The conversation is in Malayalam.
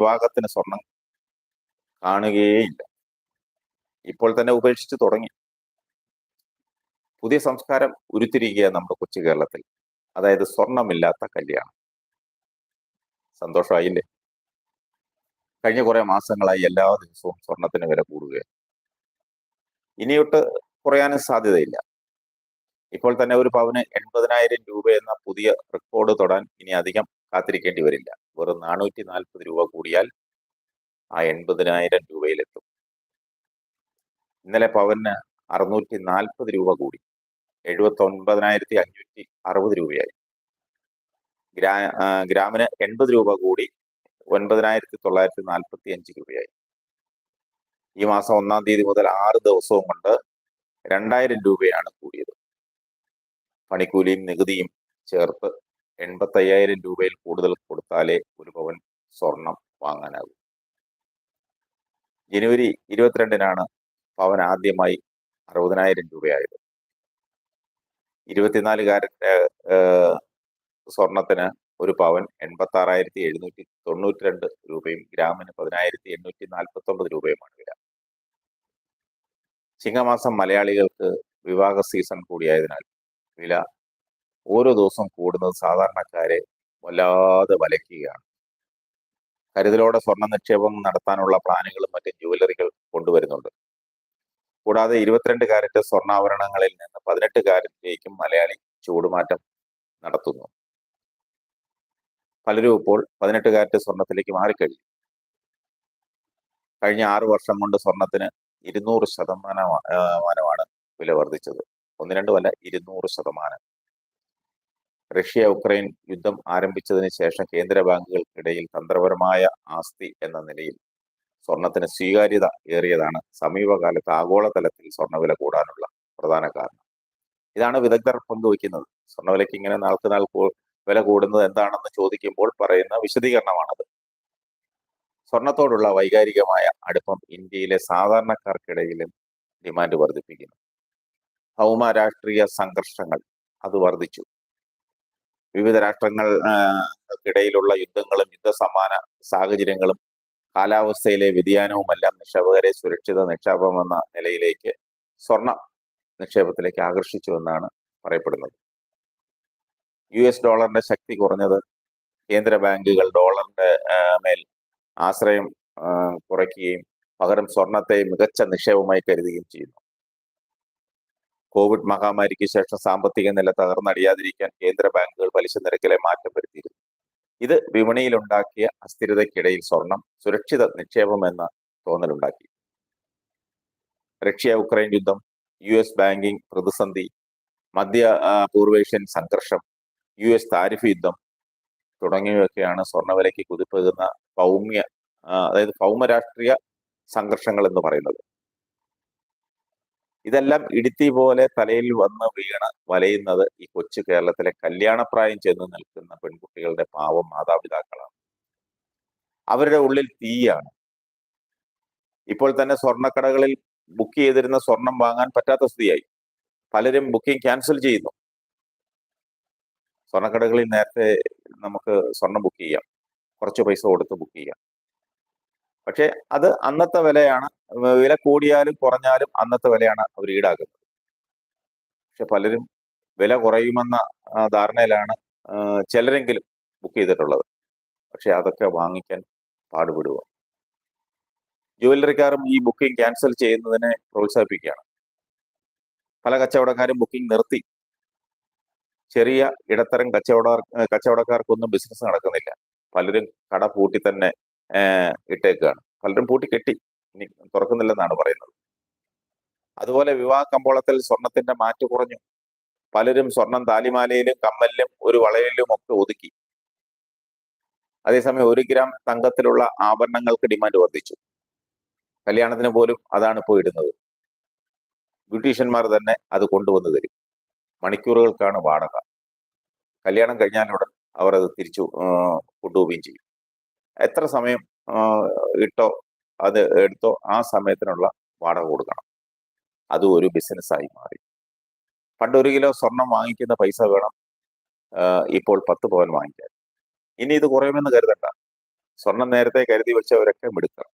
വിവാഹത്തിന് സ്വർണം കാണുകയേയില്ല ഇപ്പോൾ തന്നെ ഉപേക്ഷിച്ച് തുടങ്ങി. പുതിയ സംസ്കാരം ഉരുത്തിരിക്കുക നമ്മുടെ കൊച്ചു കേരളത്തിൽ. അതായത് സ്വർണമില്ലാത്ത കല്യാണം. സന്തോഷമായില്ലേ കഴിഞ്ഞ കുറെ മാസങ്ങളായി എല്ലാ ദിവസവും സ്വർണത്തിന് വില കൂടുകയാണ്. ഇനിയൊട്ട് കുറയാനും സാധ്യതയില്ല. ഇപ്പോൾ തന്നെ ഒരു പവന് എൺപതിനായിരം രൂപ എന്ന പുതിയ റെക്കോർഡ് തൊടാൻ ഇനി അധികം കാത്തിരിക്കേണ്ടി വരില്ല. വെറും നാനൂറ്റി നാൽപ്പത് രൂപ കൂടിയാൽ ആ എൺപതിനായിരം രൂപയിലെത്തും. ഇന്നലെ പവന് അറുന്നൂറ്റി നാൽപ്പത് രൂപ കൂടി. എഴുപത്തി ഒൻപതിനായിരത്തി അഞ്ഞൂറ്റി അറുപത് രൂപയായി. ഗ്രാ ഗ്രാമിന് എൺപത് രൂപ കൂടി ഒൻപതിനായിരത്തി തൊള്ളായിരത്തി നാൽപ്പത്തി അഞ്ച് രൂപയായി. ഈ മാസം ഒന്നാം തീയതി മുതൽ ആറ് ദിവസവും കൊണ്ട് രണ്ടായിരം രൂപയാണ് കൂടിയത്. പണിക്കൂലിയും നികുതിയും ചേർത്ത് എൺപത്തയ്യായിരം രൂപയിൽ കൂടുതൽ കൊടുത്താലേ ഒരു പവൻ സ്വർണം വാങ്ങാനാകൂ ജനുവരി ഇരുപത്തിരണ്ടിനാണ് പവൻ ആദ്യമായി അറുപതിനായിരം രൂപയായത്. ഇരുപത്തിനാല് കാരറ്റ് സ്വർണത്തിന് ഒരു പവൻ എൺപത്തി ആറായിരത്തി എഴുന്നൂറ്റി തൊണ്ണൂറ്റി രണ്ട് രൂപയും ഗ്രാമിന് പതിനായിരത്തി എണ്ണൂറ്റി നാൽപ്പത്തി ഒമ്പത് രൂപയുമാണ് വില. ചിങ്ങമാസം മലയാളികൾക്ക് വിവാഹ സീസൺ കൂടിയായതിനാൽ വില ഓരോ ദിവസം കൂടുന്നത് സാധാരണക്കാരെ വല്ലാതെ വലയ്ക്കുകയാണ്. കരുതലോടെ സ്വർണ നിക്ഷേപം നടത്താനുള്ള പ്ലാനുകളും മറ്റ് ജുവലറികൾ കൊണ്ടുവരുന്നുണ്ട്. കൂടാതെ ഇരുപത്തിരണ്ട് കാരറ്റ് സ്വർണാഭരണങ്ങളിൽ നിന്ന് പതിനെട്ട് കാരറ്റിലേക്കും മലയാളി ചൂടുമാറ്റം നടത്തുന്നു. പലരും ഇപ്പോൾ പതിനെട്ട് കാരറ്റ് സ്വർണത്തിലേക്ക് മാറിക്കഴിഞ്ഞു. കഴിഞ്ഞ ആറു വർഷം കൊണ്ട് സ്വർണത്തിന് ഇരുന്നൂറ് ശതമാനമാണ് വില വർദ്ധിച്ചത്. ഒന്ന് വല്ല ഇരുന്നൂറ് ശതമാനം. റഷ്യ ഉക്രൈൻ യുദ്ധം ആരംഭിച്ചതിന് ശേഷം കേന്ദ്ര ബാങ്കുകൾക്കിടയിൽ തന്ത്രപരമായ ആസ്തി എന്ന നിലയിൽ സ്വർണത്തിന് സ്വീകാര്യത ഏറിയതാണ്. സമീപകാലത്ത് ആഗോളതലത്തിൽ സ്വർണവില കൂടാനുള്ള പ്രധാന കാരണം. ഇതാണ് വിദഗ്ധർ പങ്കുവയ്ക്കുന്നത്. സ്വർണവിലയ്ക്ക് ഇങ്ങനെ നാൾക്ക് നാൾ വില കൂടുന്നത് എന്താണെന്ന് ചോദിക്കുമ്പോൾ പറയുന്ന വിശദീകരണമാണത്. സ്വർണത്തോടുള്ള വൈകാരികമായ അടുപ്പം ഇന്ത്യയിലെ സാധാരണക്കാർക്കിടയിലും ഡിമാൻഡ് വർദ്ധിപ്പിക്കുന്നു. ഭൗമ രാഷ്ട്രീയ സംഘർഷങ്ങൾ അത് വർദ്ധിച്ചു. വിവിധ രാഷ്ട്രങ്ങൾക്കിടയിലുള്ള യുദ്ധങ്ങളും യുദ്ധസമാന സാഹചര്യങ്ങളും കാലാവസ്ഥയിലെ വ്യതിയാനവുമെല്ലാം നിക്ഷേപകരെ സുരക്ഷിത നിക്ഷേപമെന്ന നിലയിലേക്ക് സ്വർണ നിക്ഷേപത്തിലേക്ക് ആകർഷിച്ചു എന്നാണ് പറയപ്പെടുന്നത്. യു എസ് ഡോളറിന്റെ ശക്തി കുറഞ്ഞത് കേന്ദ്ര ബാങ്കുകൾ ഡോളറിന്റെ മേൽ ആശ്രയം കുറയ്ക്കുകയും പകരം സ്വർണത്തെ മികച്ച നിക്ഷേപമായി കരുതുകയും ചെയ്യുന്നു. കോവിഡ് മഹാമാരിക്ക് ശേഷം സാമ്പത്തിക നില തകർന്നടിയാതിരിക്കാൻ കേന്ദ്ര ബാങ്കുകൾ പലിശ നിരക്കിലെ മാറ്റം വരുത്തിയിരുന്നു. ഇത് വിപണിയിലുണ്ടാക്കിയ അസ്ഥിരതയ്ക്കിടയിൽ സ്വർണം സുരക്ഷിത നിക്ഷേപമെന്ന തോന്നലുണ്ടാക്കി. റഷ്യ ഉക്രൈൻ യുദ്ധം യു എസ് ബാങ്കിംഗ് പ്രതിസന്ധി മധ്യ പൂർവേഷ്യൻ സംഘർഷം യു എസ് താരിഫ് യുദ്ധം തുടങ്ങിയവയൊക്കെയാണ് സ്വർണവിലയ്ക്ക് കുതിപ്പേകുന്ന ഭൗമ്യ അതായത് ഭൗമരാഷ്ട്രീയ സംഘർഷങ്ങൾ എന്ന് പറയുന്നത്. ഇതെല്ലാം ഇടുത്തി പോലെ തലയിൽ വന്ന് വീണ് വലയുന്നത് ഈ കൊച്ചു കേരളത്തിലെ കല്യാണപ്രായം ചെന്ന് നിൽക്കുന്ന പെൺകുട്ടികളുടെ പാവം മാതാപിതാക്കളാണ്. അവരുടെ ഉള്ളിൽ തീയാണ്. ഇപ്പോൾ തന്നെ സ്വർണക്കടകളിൽ ബുക്ക് ചെയ്തിരുന്ന സ്വർണം വാങ്ങാൻ പറ്റാത്ത സ്ഥിതിയായി. പലരും ബുക്കിംഗ് ക്യാൻസൽ ചെയ്യുന്നു. സ്വർണക്കടകളിൽ നേരത്തെ നമുക്ക് സ്വർണം ബുക്ക് ചെയ്യാം. കുറച്ച് പൈസ കൊടുത്ത് ബുക്ക് ചെയ്യാം. പക്ഷെ അത് അന്നത്തെ വിലയാണ്. വില കൂടിയാലും കുറഞ്ഞാലും അന്നത്തെ വിലയാണ് അവർ ഈടാക്കുന്നത്. പക്ഷെ പലരും വില കുറയുമെന്ന ധാരണയിലാണ് ചിലരെങ്കിലും ബുക്ക് ചെയ്തിട്ടുള്ളത്. പക്ഷെ അതൊക്കെ വാങ്ങിക്കാൻ പാടുപെടുക. ജുവല്ലറിക്കാരും ഈ ബുക്കിംഗ് ക്യാൻസൽ ചെയ്യുന്നതിനെ പ്രോത്സാഹിപ്പിക്കുകയാണ്. പല കച്ചവടക്കാരും ബുക്കിംഗ് നിർത്തി. ചെറിയ ഇടത്തരം കച്ചവട കച്ചവടക്കാർക്കൊന്നും ബിസിനസ് നടക്കുന്നില്ല. പലരും കട പൂട്ടി തന്നെ ഇട്ടേക്കുകയാണ് പലരും പൂട്ടി കെട്ടി. ഇനി തുറക്കുന്നില്ലെന്നാണ് പറയുന്നത്. അതുപോലെ വിവാഹ കമ്പോളത്തിൽ സ്വർണത്തിന്റെ മാറ്റ് കുറഞ്ഞു. പലരും സ്വർണം താലിമാലയിലും കമ്മലിലും ഒരു വളയിലും ഒക്കെ ഒതുക്കി. അതേസമയം ഒരു ഗ്രാം തങ്കത്തിലുള്ള ആഭരണങ്ങൾക്ക് ഡിമാൻഡ് വർദ്ധിച്ചു. കല്യാണത്തിന് പോലും അതാണ് ഇപ്പോൾ ഇടുന്നത്. ബ്യൂട്ടീഷ്യന്മാർ തന്നെ അത് കൊണ്ടുവന്ന് തരും. മണിക്കൂറുകൾക്കാണ് വാടക. കല്യാണം കഴിഞ്ഞാലുടൻ അവർ അത് തിരിച്ചു കൊണ്ടുപോവുകയും ചെയ്യും. എത്ര സമയം ഇട്ടോ അത് എടുത്തോ ആ സമയത്തിനുള്ള വാടക കൊടുക്കണം. അത് ഒരു ബിസിനസ്സായി മാറി. പണ്ട് ഒരു കിലോ സ്വർണം വാങ്ങിക്കുന്ന പൈസ വേണം. ഇപ്പോൾ പത്ത് പവൻ വാങ്ങിക്കാൻ. ഇനി ഇത് കുറയുമെന്ന് കരുതണ്ട. സ്വർണം നേരത്തെ കരുതി വെച്ചവരൊക്കെ മിടുക്കണം